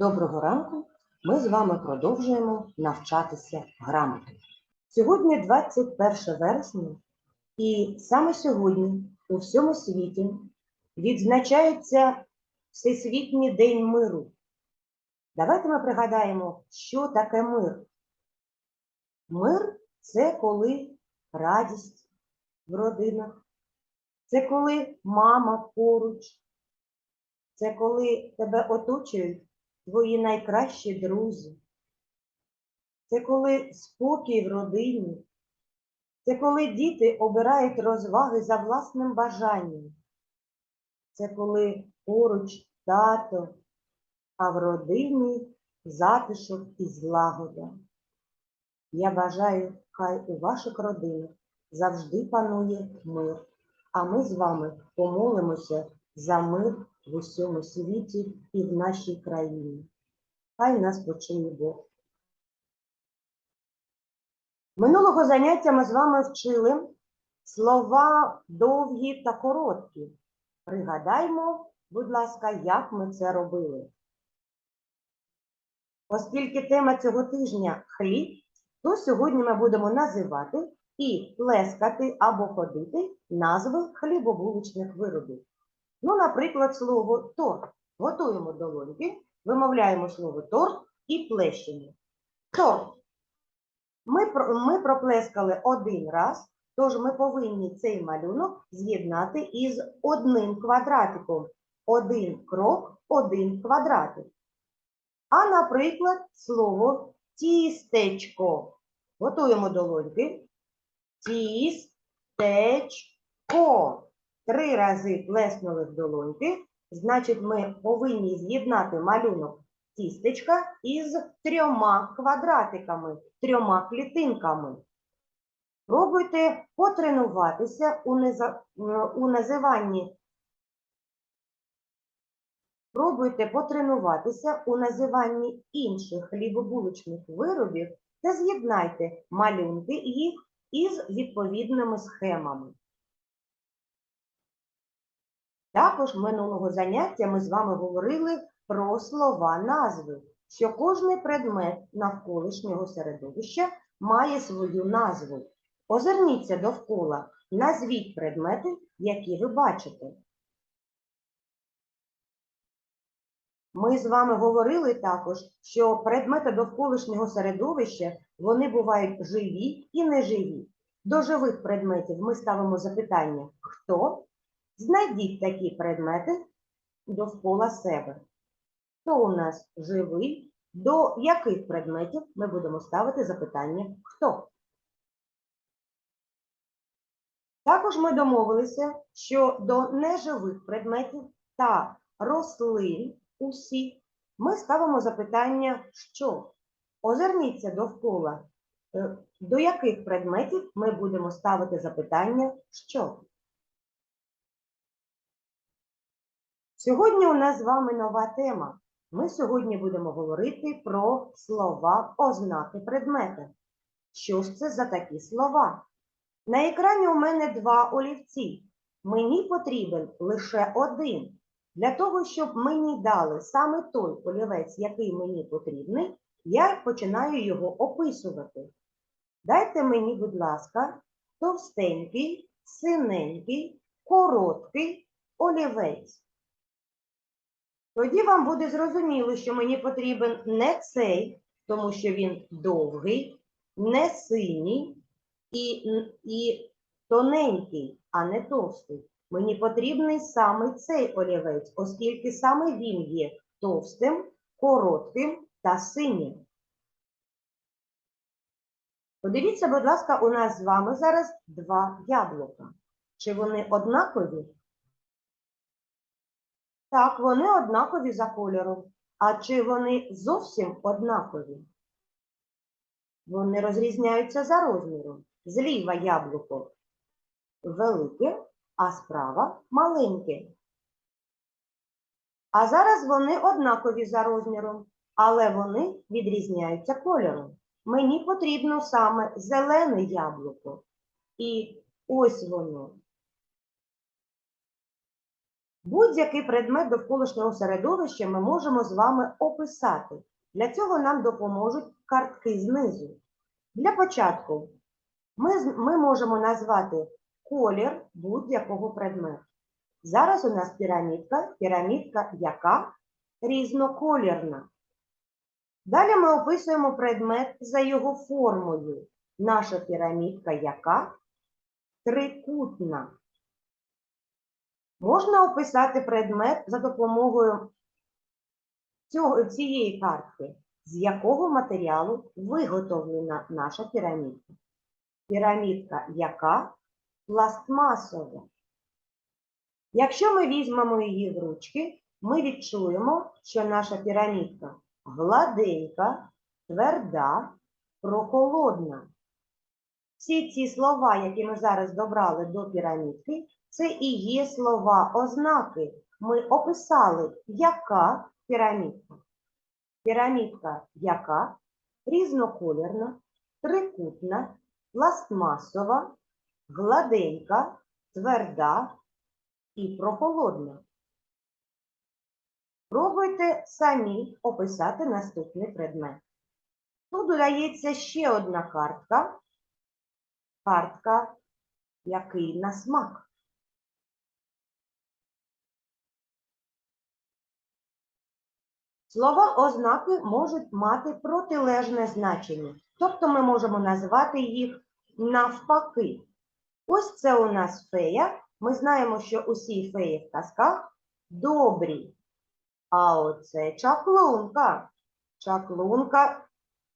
Доброго ранку! Ми з вами продовжуємо навчатися грамоти. Сьогодні 21 вересня, і саме сьогодні у всьому світі відзначається Всесвітній день миру. Давайте ми пригадаємо, що таке мир. Мир це коли радість в родинах, це коли мама поруч, це коли тебе оточують твої найкращі друзі. Це коли спокій в родині. Це коли діти обирають розваги за власним бажанням. Це коли поруч тато, а в родині затишок і злагода. Я бажаю, хай у ваших родинах завжди панує мир, а ми з вами помолимося за мир в усьому світі і в нашій країні. Хай нас почує Бог. Минулого заняття ми з вами вчили слова довгі та короткі. Пригадаймо, будь ласка, як ми це робили. Оскільки тема цього тижня хліб, то сьогодні ми будемо називати і плескати або ходити назви хлібобулочних виробів. Ну, наприклад, слово торт. Готуємо долоньки, вимовляємо слово торт і плещемо. Торт. Ми, ми проплескали один раз, тож ми повинні цей малюнок з'єднати із одним квадратиком. Один крок, один квадратик. А, наприклад, слово тістечко. Готуємо долоньки. Тістечко. Три рази плеснули в долоньки, значить, ми повинні з'єднати малюнок тістечка із трьома квадратиками, трьома клітинками. Пробуйте потренуватися у, неза- у називанні. Пробуйте потренуватися у називанні інших хлібобулочних виробів та з'єднайте малюнки їх із відповідними схемами. Також минулого заняття ми з вами говорили про слова назви, що кожний предмет навколишнього середовища має свою назву. Озирніться довкола, назвіть предмети, які ви бачите. Ми з вами говорили також, що предмети довколишнього середовища вони бувають живі і неживі. До живих предметів ми ставимо запитання хто? Знайдіть такі предмети довкола себе. Хто у нас живий? До яких предметів ми будемо ставити запитання хто? Також ми домовилися, що до неживих предметів та рослин усіх ми ставимо запитання що? Озирніться довкола. Е, До яких предметів ми будемо ставити запитання що? Сьогодні у нас з вами нова тема. Ми сьогодні будемо говорити про слова ознаки предмета. Що ж це за такі слова? На екрані у мене два олівці. Мені потрібен лише один. Для того, щоб мені дали саме той олівець, який мені потрібний, я починаю його описувати. Дайте мені, будь ласка, товстенький, синенький, короткий олівець. Тоді вам буде зрозуміло, що мені потрібен не цей, тому що він довгий, не синій і, і тоненький, а не товстий. Мені потрібний саме цей олівець, оскільки саме він є товстим, коротким та синім. Подивіться, будь ласка, у нас з вами зараз два яблука. Чи вони однакові? Так, вони однакові за кольором. А чи вони зовсім однакові? Вони розрізняються за розміром. Зліва яблуко велике, а справа маленьке. А зараз вони однакові за розміром, але вони відрізняються кольором. Мені потрібно саме зелене яблуко. І ось воно. Будь-який предмет довколишнього середовища ми можемо з вами описати. Для цього нам допоможуть картки знизу. Для початку ми, ми можемо назвати колір будь-якого предмету. Зараз у нас пірамідка, пірамідка яка різноколірна. Далі ми описуємо предмет за його формою. Наша пірамідка яка трикутна. Можна описати предмет за допомогою цього, цієї картки, з якого матеріалу виготовлена наша пірамідка. Пірамідка яка пластмасова. Якщо ми візьмемо її в ручки, ми відчуємо, що наша пірамідка гладенька, тверда, прохолодна. Всі ці слова, які ми зараз добрали до пірамідки, це і є слова ознаки. Ми описали, яка пірамідка. Пірамідка яка різноколірна, трикутна, пластмасова, гладенька, тверда і прохолодна. Пробуйте самі описати наступний предмет. Тут додається ще одна картка. Картка, який на смак. Слова ознаки можуть мати протилежне значення, тобто ми можемо назвати їх навпаки. Ось це у нас фея. Ми знаємо, що усі феї в казках добрі. А оце чаклунка. Чаклунка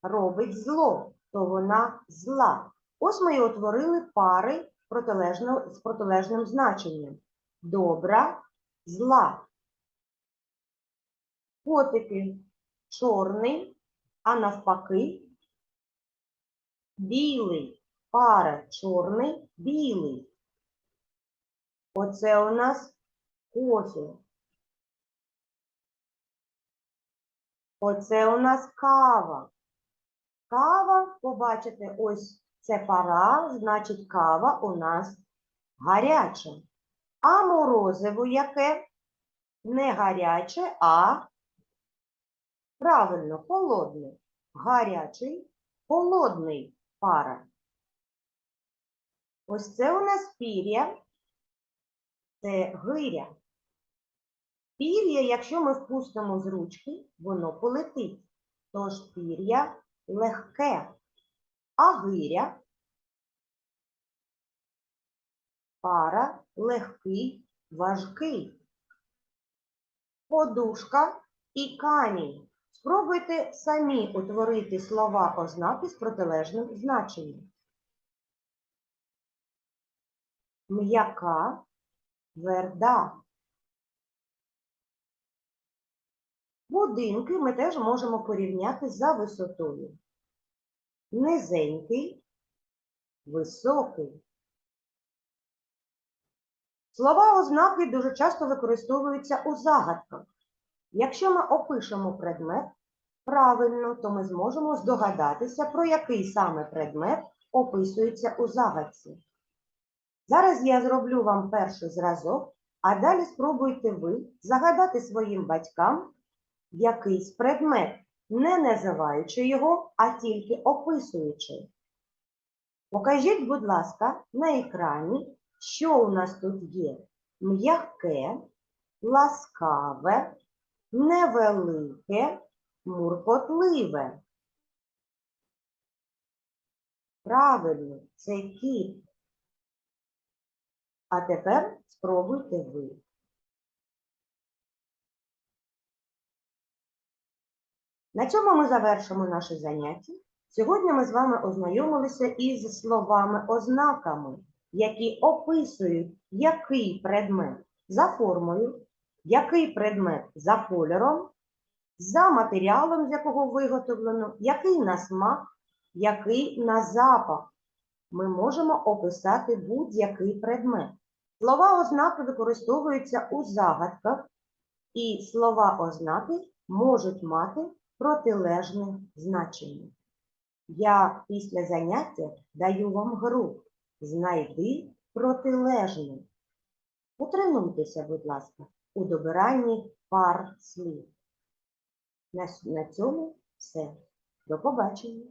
робить зло, то вона зла. Ось ми і утворили пари протилежно, з протилежним значенням. Добра, зла. Котики чорний, а навпаки білий. Пара чорний, білий. Оце у нас кофе. Оце у нас кава. Кава, побачите, ось це пара, значить кава у нас гаряча. А морозиво яке? Не гаряче, а правильно, холодне. Гарячий, холодний пара. Ось це у нас пір'я, це гиря. Пір'я, якщо ми впустимо з ручки, воно полетить. Тож пір'я легке, а гиря пара легкий, важкий. Подушка і камінь. Спробуйте самі утворити слова ознаки з протилежним значенням. М'яка, тверда. Будинки ми теж можемо порівняти за висотою. Низенький, високий. Слова ознаки дуже часто використовуються у загадках. Якщо ми опишемо предмет правильно, то ми зможемо здогадатися, про який саме предмет описується у загадці. Зараз я зроблю вам перший зразок, а далі спробуйте ви загадати своїм батькам якийсь предмет, не називаючи його, а тільки описуючи. Покажіть, будь ласка, на екрані, що у нас тут є м'яке, ласкаве, невелике, муркотливе. Правильно, це кіт. А тепер спробуйте ви. На цьому ми завершимо наше заняття. Сьогодні ми з вами ознайомилися із словами-ознаками, які описують, який предмет за формою, який предмет за кольором, за матеріалом, з якого виготовлено, який на смак, який на запах. Ми можемо описати будь-який предмет. Слова ознаки використовуються у загадках, і слова ознаки можуть мати протилежне значення. Я після заняття даю вам гру. Знайди протилежне. Потренуйтеся, будь ласка. У добиранні пар слів. На, цьому все. До побачення.